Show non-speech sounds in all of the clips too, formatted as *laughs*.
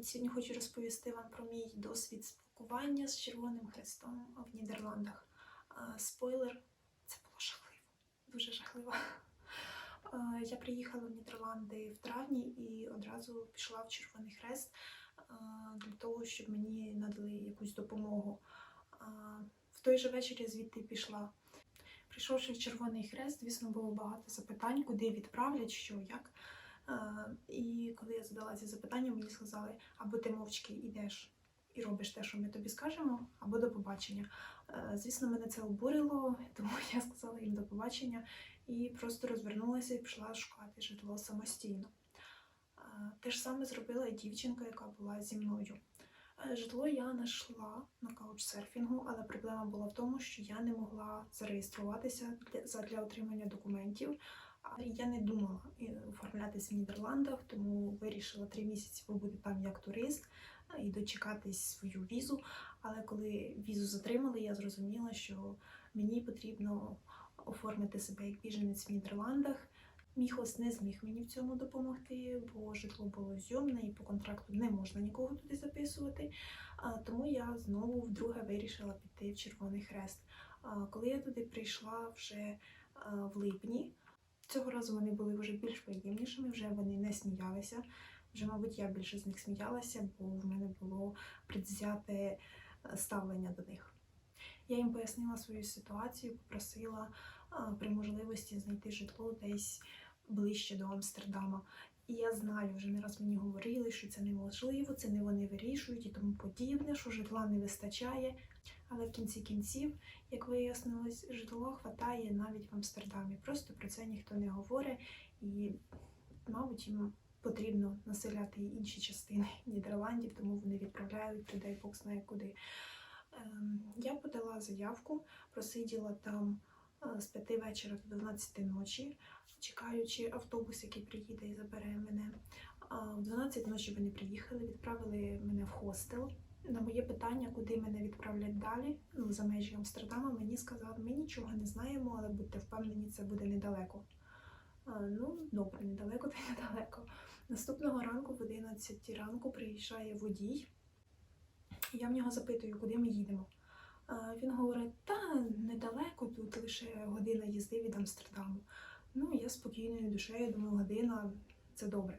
Привіт! Сьогодні хочу розповісти вам про мій досвід спілкування з Червоним Хрестом в Нідерландах. Спойлер, це було жахливо, дуже жахливо. Я приїхала в Нідерланди в травні і одразу пішла в Червоний Хрест для того, щоб мені надали якусь допомогу. В той же вечір я звідти пішла. Прийшовши в Червоний Хрест, звісно, було багато запитань, куди відправлять, що, як. І коли я задала ці запитання, мені сказали, або ти мовчки йдеш і робиш те, що ми тобі скажемо, або до побачення. Е, Звісно, мене це обурило, *laughs* тому я сказала їм до побачення і просто розвернулася і пішла шукати житло самостійно. Е, Те ж саме зробила і дівчинка, яка була зі мною. Е, Житло я знайшла на каучсерфінгу, але проблема була в тому, що я не могла зареєструватися для, задля отримання документів. Я не думала е, оформлятися в Нідерландах, тому вирішила три місяці побути там як турист е, і дочекатись свою візу. Але коли візу затримали, я зрозуміла, що мені потрібно оформити себе як біженець в Нідерландах. Мій хост не зміг мені в цьому допомогти, бо житло було зйомне і по контракту не можна нікого туди записувати. Тому я знову вдруге вирішила піти в Червоний Хрест. Коли я туди прийшла вже в липні, Цього разу вони були вже більш приємнішими, вже вони не сміялися. Вже, мабуть, я більше з них сміялася, бо в мене було предвзяте е, ставлення до них. Я їм пояснила свою ситуацію, попросила при можливості знайти житло десь ближче до Амстердама. І я знаю, вже не раз мені говорили, що це неможливо, це не вони вирішують і тому подібне, що житла не вистачає. Але в кінці кінців, як вияснилось, житло хватає навіть в Амстердамі. Просто про це ніхто не говорить, і, мабуть, їм потрібно населяти інші частини *laughs* Нідерландів, тому вони відправляють людей Бог знає куди. Ем, Я подала заявку, просиділа там з 5 вечора до 12 ночі, чекаючи автобус, який приїде і забере мене. В 12 ночі вони приїхали, відправили мене в хостел. На моє питання, куди мене відправлять далі, ну за межі Амстердама, мені сказали, ми нічого не знаємо, але будьте впевнені, це буде недалеко. Ну, добре, недалеко та недалеко. Наступного ранку, в 11 ранку, приїжджає водій. Я в нього запитую, куди ми їдемо. А, він говорить, та недалеко, тут лише година їзди від Амстердаму. Ну, я спокійною душею думаю, година це добре.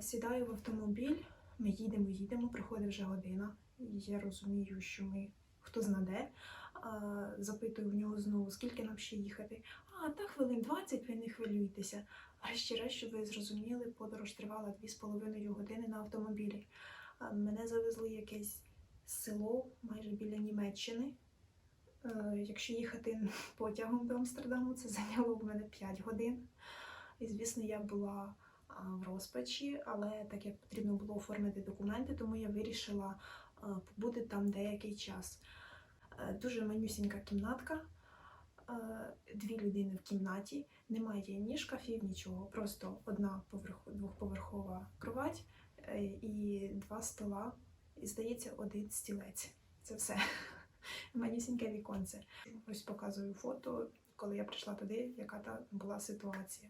Сідаю в автомобіль. Ми їдемо, їдемо, приходить вже година. Я розумію, що ми хто знаде. Запитую в нього знову, скільки нам ще їхати. А, та хвилин 20, ви не хвилюйтеся. Врешті-решт, щоб ви зрозуміли, подорож тривала 2,5 години на автомобілі. Мене завезли якесь село майже біля Німеччини. Е, Якщо їхати *laughs* потягом до Амстердаму, це зайняло в мене 5 годин. І, звісно, я була в розпачі, але так як потрібно було оформити документи, тому я вирішила а, побути там деякий час. Е, Дуже манюсінька кімнатка, е, дві людини в кімнаті, немає ні шкафів, нічого, просто одна поверх- двохповерхова кровать е, і два стола, і здається, один стілець. Це все. *laughs* Манюсіньке віконце. Ось показую фото, коли я прийшла туди, яка та була ситуація.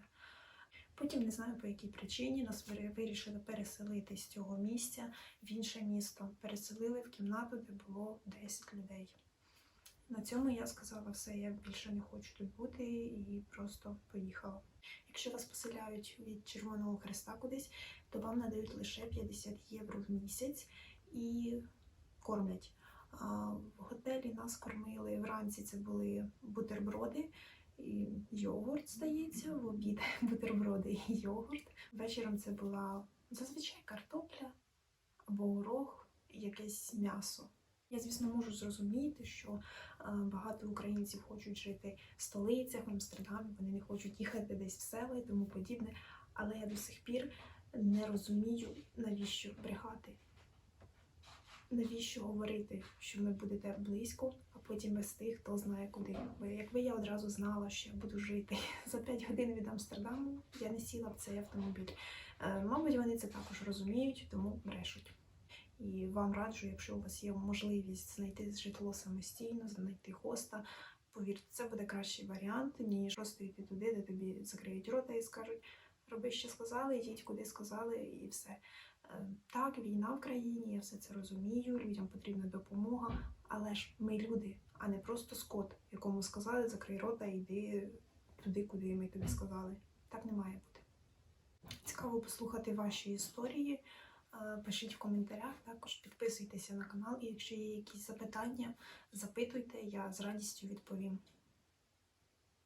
Потім не знаю по якій причині нас вирішили переселити з цього місця в інше місто. Переселили в кімнату, де було 10 людей. На цьому я сказала все, я більше не хочу тут бути і просто поїхала. Якщо вас поселяють від Червоного Хреста кудись, то вам надають лише 50 євро в місяць і кормлять. В готелі нас кормили вранці. Це були бутерброди і йогурт, здається, в обід *laughs* бутерброди і йогурт. Вечором це була зазвичай картопля або горох, якесь м'ясо. Я, звісно, можу зрозуміти, що е, багато українців хочуть жити в столицях, в Амстердамі, вони не хочуть їхати десь в села і тому подібне. Але я до сих пір не розумію, навіщо брехати. Навіщо говорити, що ви будете близько, а потім вести хто знає куди. Бо якби я одразу знала, що я буду жити *laughs* за 5 годин від Амстердаму, я не сіла в цей автомобіль. Е, Мабуть, вони це також розуміють, тому брешуть. І вам раджу, якщо у вас є можливість знайти житло самостійно, знайти хоста. Повірте, це буде кращий варіант, ніж просто йти туди, де тобі закриють рота і скажуть, роби, що сказали, їдь куди сказали, і все. Е, Так, війна в країні, я все це розумію, людям потрібна допомога, але ж ми люди, а не просто скот, якому сказали закрий рота і йди туди, куди ми тобі сказали. Так не має бути. Цікаво послухати ваші історії. Е, Пишіть в коментарях, також підписуйтеся на канал, і якщо є якісь запитання, запитуйте, я з радістю відповім.